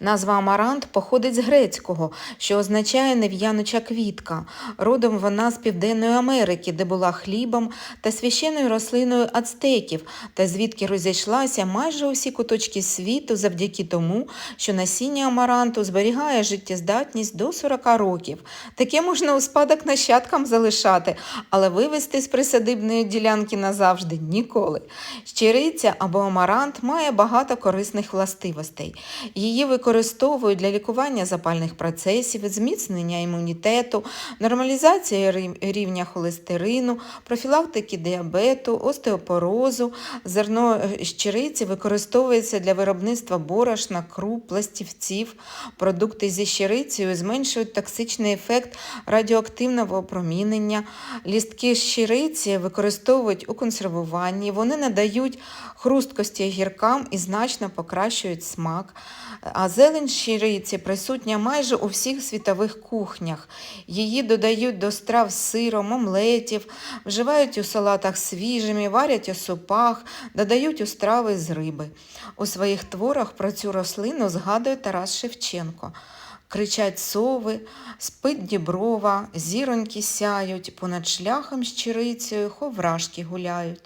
Назва амарант походить з грецького, що означає нев'януча квітка. Родом вона з Південної Америки, де була хлібом та священною рослиною ацтеків, та звідки розійшлася майже у всі куточки світу завдяки тому, що насіння амаранту зберігає життєздатність до 40 років. Таке можна у спадок нащадкам залишати, але вивезти з присадибної ділянки назавжди ніколи. Щириця або амарант має багато корисних властивостей. Її використовують для лікування запальних процесів, зміцнення імунітету, нормалізації рівня холестерину, профілактики діабету, остеопорозу. Зерно е, щириці використовується для виробництва борошна, круп, пластівців. Продукти зі щирицею зменшують токсичний ефект радіоактивного опромінення. Лістки щириці використовують у консервуванні. Вони надають хрусткості гіркам і значно покращують смак. А зелень щириці присутня майже у всіх світових кухнях. Її додають до страв з сиром, омлетів, вживають у салатах свіжими, варять у супах, додають у страви з риби. У своїх творах про цю рослину згадує Тарас Шевченко. Кричать сови, спить діброва, зіроньки сяють, понад шляхом з чирицею ховрашки гуляють.